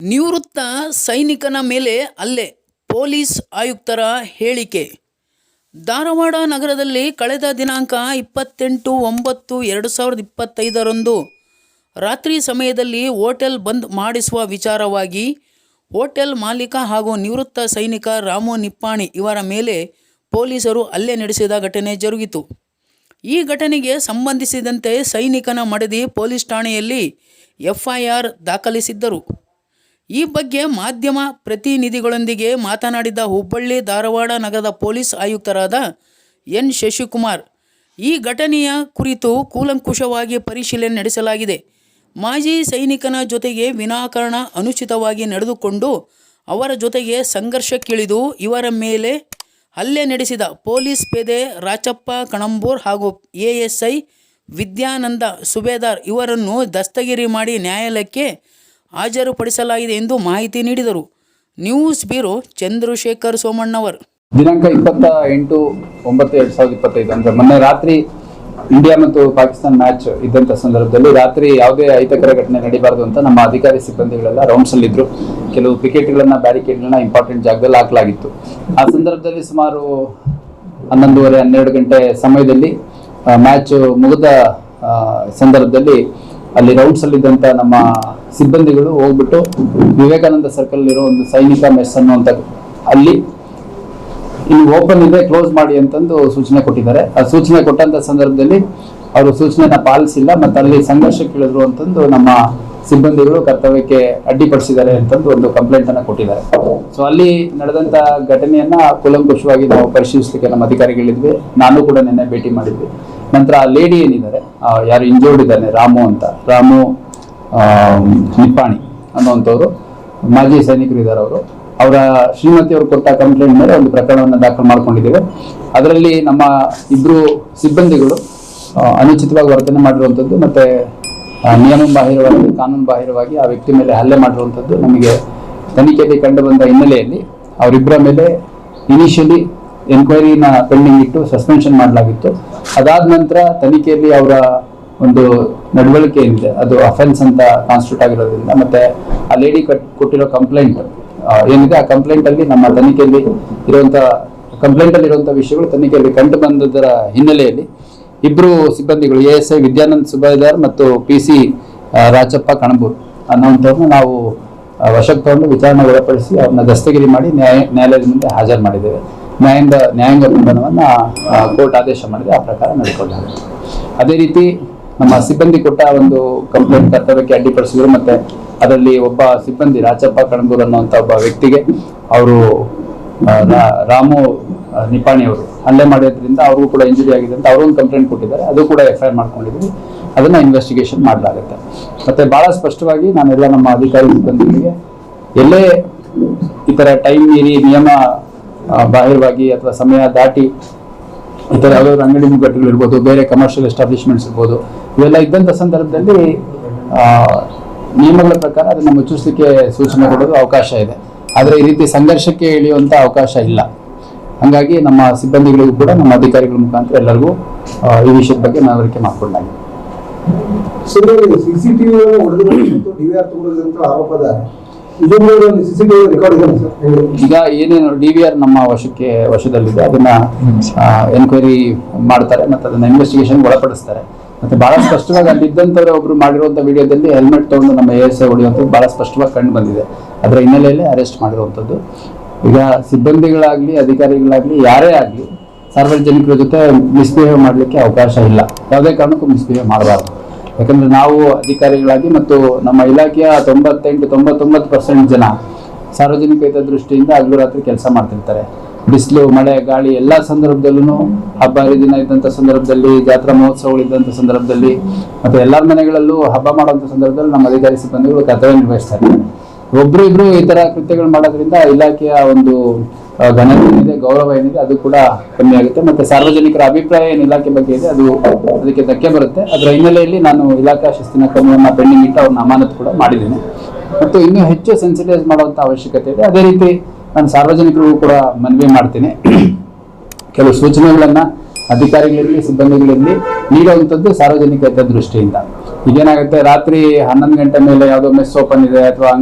ನಿವೃತ್ತ ಸೈನಿಕನ ಮೇಲೆ ಅಲ್ಲೇ ಪೊಲೀಸ್ ಆಯುಕ್ತರ ಹೇಳಿಕೆ. ಧಾರವಾಡ ನಗರದಲ್ಲಿ ಕಳೆದ ದಿನಾಂಕ ಇಪ್ಪತ್ತೆಂಟು ಒಂಬತ್ತು ಎರಡು ಸಾವಿರದ ಇಪ್ಪತ್ತೈದರಂದು ರಾತ್ರಿ ಸಮಯದಲ್ಲಿ ಹೋಟೆಲ್ ಬಂದ್ ಮಾಡಿಸುವ ವಿಚಾರವಾಗಿ ಹೋಟೆಲ್ ಮಾಲೀಕ ಹಾಗೂ ನಿವೃತ್ತ ಸೈನಿಕ ರಾಮು ನಿಪ್ಪಾಣಿ ಇವರ ಮೇಲೆ ಪೊಲೀಸರು ಹಲ್ಲೆ ನಡೆಸಿದ ಘಟನೆ ಜರುಗಿತು. ಈ ಘಟನೆಗೆ ಸಂಬಂಧಿಸಿದಂತೆ ಸೈನಿಕನ ಮಡದಿ ಪೊಲೀಸ್ ಠಾಣೆಯಲ್ಲಿ ಎಫ್ಐಆರ್ ದಾಖಲಿಸಿದ್ದರು. ಈ ಬಗ್ಗೆ ಮಾಧ್ಯಮ ಪ್ರತಿನಿಧಿಗಳೊಂದಿಗೆ ಮಾತನಾಡಿದ ಹುಬ್ಬಳ್ಳಿ ಧಾರವಾಡ ನಗರದ ಪೊಲೀಸ್ ಆಯುಕ್ತರಾದ ಎನ್ ಶಶಿಕುಮಾರ್, ಈ ಘಟನೆಯ ಕುರಿತು ಕೂಲಂಕುಷವಾಗಿ ಪರಿಶೀಲನೆ ನಡೆಸಲಾಗಿದೆ. ಮಾಜಿ ಸೈನಿಕನ ಜೊತೆಗೆ ವಿನಾಕಾರಣ ಅನುಚಿತವಾಗಿ ನಡೆದುಕೊಂಡು ಅವರ ಜೊತೆಗೆ ಸಂಘರ್ಷಕ್ಕಿಳಿದು ಇವರ ಮೇಲೆ ಹಲ್ಲೆ ನಡೆಸಿದ ಪೊಲೀಸ್ ಪೇದೆ ರಾಚಪ್ಪ, ಕಣಂಬೂರ್ ಹಾಗೂ ಎಎಸ್ಐ ವಿದ್ಯಾನಂದ ಸುಬೇದಾರ್ ಇವರನ್ನು ದಸ್ತಗಿರಿ ಮಾಡಿ ನ್ಯಾಯಾಲಯಕ್ಕೆ ಹಾಜರುಪಡಿಸಲಾಗಿದೆ ಎಂದು ಮಾಹಿತಿ ನೀಡಿದರು. News bureau Chandrashekhar Somannavar. ದಿನಾಂಕ ಇಪ್ಪತ್ತ ಎಂಟು ಒಂಬತ್ತು ಎರಡ್ ಸಾವಿರದ ಇಪ್ಪತ್ತೈದು. ಅಂದ್ರೆ ಮೊನ್ನೆ ರಾತ್ರಿ ಇಂಡಿಯಾ ಮತ್ತು ಪಾಕಿಸ್ತಾನ ಮ್ಯಾಚ್ ಇದ್ದಂತ ಸಂದರ್ಭದಲ್ಲಿ ರಾತ್ರಿ ಯಾವುದೇ ಅಹಿತಕರ ಘಟನೆ ನಡೀಬಾರದು ಅಂತ ನಮ್ಮ ಅಧಿಕಾರಿ ಸಿಬ್ಬಂದಿಗಳೆಲ್ಲ ರೌಂಡ್ಸ್ ಅಲ್ಲಿ ಇದ್ರು. ಕೆಲವು ಬ್ಯಾರಿಕೇಡ್ ಬ್ಯಾರಿಕೇಡ್ಗಳನ್ನ ಇಂಪಾರ್ಟೆಂಟ್ ಜಾಗದಲ್ಲಿ ಹಾಕಲಾಗಿತ್ತು. ಆ ಸಂದರ್ಭದಲ್ಲಿ ಸುಮಾರು ಹನ್ನೊಂದುವರೆ ಹನ್ನೆರಡು ಗಂಟೆ ಸಮಯದಲ್ಲಿ ಮ್ಯಾಚ್ ಮುಗಿದ ಸಂದರ್ಭದಲ್ಲಿ ಅಲ್ಲಿ ರೌಂಡ್ಸ್ ಅಲ್ಲಿ ಇದ್ದಂತ ನಮ್ಮ ಸಿಬ್ಬಂದಿಗಳು ಹೋಗ್ಬಿಟ್ಟು ವಿವೇಕಾನಂದ ಸರ್ಕಲ್ ಇರೋ ಒಂದು ಸೈನಿಕ ಮೆಸ್ ಅನ್ನುವಂತ ಅಲ್ಲಿ ಇಲ್ಲಿ ಓಪನ್ ಇದೆ ಕ್ಲೋಸ್ ಮಾಡಿ ಅಂತಂದು ಸೂಚನೆ ಕೊಟ್ಟಿದ್ದಾರೆ. ಆ ಸೂಚನೆ ಕೊಟ್ಟಂತ ಸಂದರ್ಭದಲ್ಲಿ ಅವರು ಸೂಚನೆಯನ್ನ ಪಾಲಿಸಿಲ್ಲ, ಮತ್ತೆ ಅಲ್ಲಿ ಸಂಘರ್ಷಕ್ಕಿಳಿದ್ರು ಅಂತಂದು ನಮ್ಮ ಸಿಬ್ಬಂದಿಗಳು ಕರ್ತವ್ಯಕ್ಕೆ ಅಡ್ಡಿಪಡಿಸಿದ್ದಾರೆ ಅಂತಂದು ಒಂದು ಕಂಪ್ಲೇಂಟ್ ಅನ್ನ ಕೊಟ್ಟಿದ್ದಾರೆ. ಸೊ ಅಲ್ಲಿ ನಡೆದಂತ ಘಟನೆಯನ್ನ ಕೂಲಂಕುಷವಾಗಿ ನಾವು ಪರಿಶೀಲಿಸಲಿಕ್ಕೆ ನಮ್ಮ ಅಧಿಕಾರಿಗಳಿದ್ವಿ. ನಾನು ಕೂಡ ನಿನ್ನೆ ಭೇಟಿ ಮಾಡಿದ್ವಿ. ನಂತರ ಆ ಲೇಡಿ ಏನಿದ್ದಾರೆ ಯಾರು ಇಂಜೋರ್ಡ್ ಇದ್ದಾನೆ, ರಾಮು ಅಂತ. ರಾಮು ನಿಪ್ಪಾಣಿ ಅನ್ನುವಂಥವ್ರು. ಮಾಜಿ ಸೈನಿಕರು ಇದ್ದಾರೆ ಅವರು. ಅವರ ಶ್ರೀಮತಿ ಅವರು ಕೊಟ್ಟ ಕಂಪ್ಲೇಂಟ್ ಮೇಲೆ ಒಂದು ಪ್ರಕರಣವನ್ನು ದಾಖಲು ಮಾಡ್ಕೊಂಡಿದ್ದೇವೆ. ಅದರಲ್ಲಿ ನಮ್ಮ ಇಬ್ಬರು ಸಿಬ್ಬಂದಿಗಳು ಅನುಚಿತವಾಗಿ ವರ್ತನೆ ಮಾಡಿರುವಂಥದ್ದು ಮತ್ತೆ ನಿಯಮ ಬಾಹಿರವಾಗಿ ಕಾನೂನು ಬಾಹಿರವಾಗಿ ಆ ವ್ಯಕ್ತಿ ಮೇಲೆ ಹಲ್ಲೆ ಮಾಡಿರುವಂಥದ್ದು ನಮಗೆ ತನಿಖೆಯಲ್ಲಿ ಕಂಡು ಬಂದ ಹಿನ್ನೆಲೆಯಲ್ಲಿ ಅವರಿಬ್ಬರ ಮೇಲೆ ಇನಿಷಿಯಲಿ ಎನ್ಕ್ವೈರಿನ ಪೆಂಡಿಂಗ್ ಇಟ್ಟು ಸಸ್ಪೆನ್ಷನ್ ಮಾಡಲಾಗಿತ್ತು. ಅದಾದ ನಂತರ ತನಿಖೆಯಲ್ಲಿ ಅವರ ಒಂದು ನಡವಳಿಕೆ ಏನಿದೆ ಅದು ಅಫೆನ್ಸ್ ಅಂತ ಕಾನ್ಸ್ಟಿಟ್ಯೂಟ್ ಆಗಿರೋದ್ರಿಂದ. ಮತ್ತೆ ಆ ಲೇಡಿ ಕೊಟ್ಟಿರೋ ಕಂಪ್ಲೇಂಟ್ ಏನಿದೆ? ಆ ಕಂಪ್ಲೇಂಟ್ ಅಲ್ಲಿ ನಮ್ಮ ತನಿಖೆಯಲ್ಲಿ ಇರುವಂತ ಕಂಪ್ಲೇಂಟ್ ಅಲ್ಲಿ ಇರುವಂತಹ ವಿಷಯಗಳು ತನಿಖೆಯಲ್ಲಿ ಕಂಡು ಬಂದದರ ಹಿನ್ನೆಲೆಯಲ್ಲಿ ಇಬ್ರು ಸಿಬ್ಬಂದಿಗಳು, A S I Vidyanand Subedar ಮತ್ತು ಪಿ ಸಿ ರಾಜಪ್ಪ ಕಣಬೂರ್ ಅನ್ನುವಂಥವ್ರನ್ನ ನಾವು ವಶಕ್ಕೆ ತಗೊಂಡು ವಿಚಾರಣೆ ಒಳಪಡಿಸಿ ಅವ್ರನ್ನ ದಸ್ತಗಿರಿ ಮಾಡಿ ನ್ಯಾಯ, ನ್ಯಾಯಾಲಯದ ಮುಂದೆ ಹಾಜರು ಮಾಡಿದ್ದೇವೆ. ನ್ಯಾಯಾಂಗ ನ್ಯಾಯಾಂಗ ಬಂಧನವನ್ನ ಕೋರ್ಟ್ ಆದೇಶ ಮಾಡಿದೆ ಆ ಪ್ರಕಾರ ನಡೆದುಕೊಳ್ಳಲಾಗುತ್ತೆ ಅದೇ ರೀತಿ ನಮ್ಮ ಸಿಬ್ಬಂದಿ ಕೊಟ್ಟ ಒಂದು ಕಂಪ್ಲೇಂಟ್ ಕರ್ತವ್ಯಕ್ಕೆ ಅಡ್ಡಿಪಡಿಸಿದ್ರು ಮತ್ತೆ ಅದರಲ್ಲಿ ಒಬ್ಬ ಸಿಬ್ಬಂದಿ ರಾಚಪ್ಪ ಕಣಗೂರು ಅನ್ನುವಂಥ ಒಬ್ಬ ವ್ಯಕ್ತಿಗೆ ಅವರು ರಾಮು ನಿಪಾಣಿ ಅವರು ಹಲ್ಲೆ ಮಾಡಿದ್ರಿಂದ ಅವ್ರಿಗೂ ಕೂಡ ಇಂಜುರಿ ಆಗಿದೆ ಅಂತ ಅವರು ಒಂದು ಕಂಪ್ಲೇಂಟ್ ಕೊಟ್ಟಿದ್ದಾರೆ. ಅದು ಕೂಡ ಎಫ್ ಐ ಆರ್ ಮಾಡ್ಕೊಂಡಿದ್ವಿ ಅದನ್ನ ಇನ್ವೆಸ್ಟಿಗೇಷನ್ ಮಾಡಲಾಗುತ್ತೆ. ಮತ್ತೆ ಬಹಳ ಸ್ಪಷ್ಟವಾಗಿ ನಾನೆಲ್ಲ ನಮ್ಮ ಅಧಿಕಾರಿ ಸಿಬ್ಬಂದಿಗಳಿಗೆ ಎಲ್ಲೇ ಈ ತರ ಟೈಮ್ ಮೀರಿ ನಿಯಮ ಬಾಹಿರವಾಗಿ ಅಥವಾ ಸಮಯ ದಾಟಿ ಈ ಥರ ಯಾವ್ದಾದ್ರು ಅಂಗಡಿ ಮುಗ್ಗಟ್ಟುಗಳು ಇರ್ಬೋದು, ಬೇರೆ ಕಮರ್ಷಿಯಲ್ ಎಸ್ಟಾಬ್ಲಿಷ್ಮೆಂಟ್ಸ್ ಇರ್ಬೋದು, ಇವೆಲ್ಲ ಇದ್ದಂಥ ಸಂದರ್ಭದಲ್ಲಿ ನಿಯಮಗಳ ಪ್ರಕಾರ ಅದನ್ನು ಮುಚ್ಚಿಸಲಿಕ್ಕೆ ಸೂಚನೆ ಕೊಡೋದು ಅವಕಾಶ ಇದೆ. ಆದರೆ ಈ ರೀತಿ ಸಂಘರ್ಷಕ್ಕೆ ಇಳಿಯುವಂಥ ಅವಕಾಶ ಇಲ್ಲ. ಹಾಗಾಗಿ ನಮ್ಮ ಸಿಬ್ಬಂದಿಗಳಿಗೂ ಕೂಡ, ನಮ್ಮ ಅಧಿಕಾರಿಗಳ ಮುಖಾಂತರ ಎಲ್ಲರಿಗೂ ಈ ವಿಷಯದ ಬಗ್ಗೆ ಮನವರಿಕೆ ಮಾಡಿಕೊಂಡಾಗಿದೆ. ಈಗ ಏನೇನು ಡಿ ವಿ ಆರ್ ನಮ್ಮ ವಶಕ್ಕೆ, ವಶದಲ್ಲಿದೆ, ಅದನ್ನ ಎನ್ಕ್ವೈರಿ ಮಾಡ್ತಾರೆ ಮತ್ತೆ ಅದನ್ನ ಇನ್ವೆಸ್ಟಿಗೇಷನ್ ಒಳಪಡಿಸ್ತಾರೆ. ಮತ್ತೆ ಬಹಳ ಸ್ಪಷ್ಟವಾಗಿ ಅಲ್ಲಿ ಇದ್ದಂಥವ್ರೆ ಒಬ್ರು ಮಾಡಿರುವಂತ ವಿಡಿಯೋದಲ್ಲಿ ಹೆಲ್ಮೆಟ್ ತಗೊಂಡು ನಮ್ಮ ಎ ಎಸ್ ಐ ಹೊಡೆಯುವಂಥದ್ದು ಬಹಳ ಸ್ಪಷ್ಟವಾಗಿ ಕಂಡು ಬಂದಿದೆ. ಅದರ ಹಿನ್ನೆಲೆಯಲ್ಲಿ ಅರೆಸ್ಟ್ ಮಾಡಿರುವಂಥದ್ದು. ಈಗ ಸಿಬ್ಬಂದಿಗಳಾಗ್ಲಿ, ಅಧಿಕಾರಿಗಳಾಗ್ಲಿ, ಯಾರೇ ಆಗಲಿ ಸಾರ್ವಜನಿಕರ ಜೊತೆ ಮಿಸ್ಬಿಹೇವ್ ಮಾಡಲಿಕ್ಕೆ ಅವಕಾಶ ಇಲ್ಲ. ಯಾವುದೇ ಕಾರಣಕ್ಕೂ ಮಿಸ್ಬಿಹೇವ್ ಮಾಡಬಾರ್ದು. ಯಾಕಂದ್ರೆ ನಾವು ಅಧಿಕಾರಿಗಳಾಗಿ ಮತ್ತು ನಮ್ಮ ಇಲಾಖೆಯ ತೊಂಬತ್ತೆಂಟು, ತೊಂಬತ್ತೊಂಬತ್ತು ಪರ್ಸೆಂಟ್ ಜನ ಸಾರ್ವಜನಿಕ ಹಿತದೃಷ್ಟಿಯಿಂದ ಹಗಲು ರಾತ್ರಿ ಕೆಲಸ ಮಾಡ್ತಿರ್ತಾರೆ. ಬಿಸಿಲು, ಮಳೆ, ಗಾಳಿ ಎಲ್ಲ ಸಂದರ್ಭದಲ್ಲೂ ಹಬ್ಬ, ಹರಿದಿನ ಇದ್ದಂಥ ಸಂದರ್ಭದಲ್ಲಿ, ಜಾತ್ರಾ ಮಹೋತ್ಸವಗಳು ಇದ್ದಂಥ ಸಂದರ್ಭದಲ್ಲಿ ಮತ್ತು ಎಲ್ಲ ಮನೆಗಳಲ್ಲೂ ಹಬ್ಬ ಮಾಡುವಂಥ ಸಂದರ್ಭದಲ್ಲಿ ನಮ್ಮ ಅಧಿಕಾರಿ ಸಿಬ್ಬಂದಿಗಳು ಕರ್ತವ್ಯ ನಿರ್ವಹಿಸ್ತಾರೆ. ಒಬ್ಬರಿಬ್ರು ಈ ತರ ಕೃತ್ಯಗಳು ಮಾಡೋದ್ರಿಂದ ಇಲಾಖೆಯ ಒಂದು ಘನತೆ ಏನಿದೆ ಗೌರವ ಏನಿದೆ ಅದು ಕೂಡ ಕಮ್ಮಿ ಆಗುತ್ತೆ. ಮತ್ತೆ ಸಾರ್ವಜನಿಕರ ಅಭಿಪ್ರಾಯ ಏನು ಇಲಾಖೆ ಬಗ್ಗೆ ಇದೆ, ಅದು ಅದಕ್ಕೆ ಧಕ್ಕೆ ಬರುತ್ತೆ. ಅದರ ಹಿನ್ನೆಲೆಯಲ್ಲಿ ನಾನು ಇಲಾಖಾ ಶಿಸ್ತಿನ ಕ್ರಮವನ್ನು ಪೆಂಡಿಂಗ್ ಇಟ್ಟು ಅವ್ರನ್ನ ಅಮಾನತು ಕೂಡ ಮಾಡಿದ್ದೀನಿ. ಮತ್ತು ಇನ್ನೂ ಹೆಚ್ಚು ಸೆನ್ಸಿಟೈಸ್ ಮಾಡುವಂತ ಅವಶ್ಯಕತೆ ಇದೆ. ಅದೇ ರೀತಿ ನಾನು ಸಾರ್ವಜನಿಕರಿಗೂ ಕೂಡ ಮನವಿ ಮಾಡ್ತೀನಿ. ಕೆಲವು ಸೂಚನೆಗಳನ್ನ ಅಧಿಕಾರಿಗಳಿರಲಿ ಸಿಬ್ಬಂದಿಗಳಿರಲಿ ನೀಡುವಂಥದ್ದು ಸಾರ್ವಜನಿಕ ದೃಷ್ಟಿಯಿಂದ ಈಗೇನಾಗುತ್ತೆ, ರಾತ್ರಿ ಹನ್ನೊಂದು ಗಂಟೆ ಮೇಲೆ ಯಾವುದೋ ಮೆಸ್ ಓಪನ್ ಇದೆ ಅಥವಾ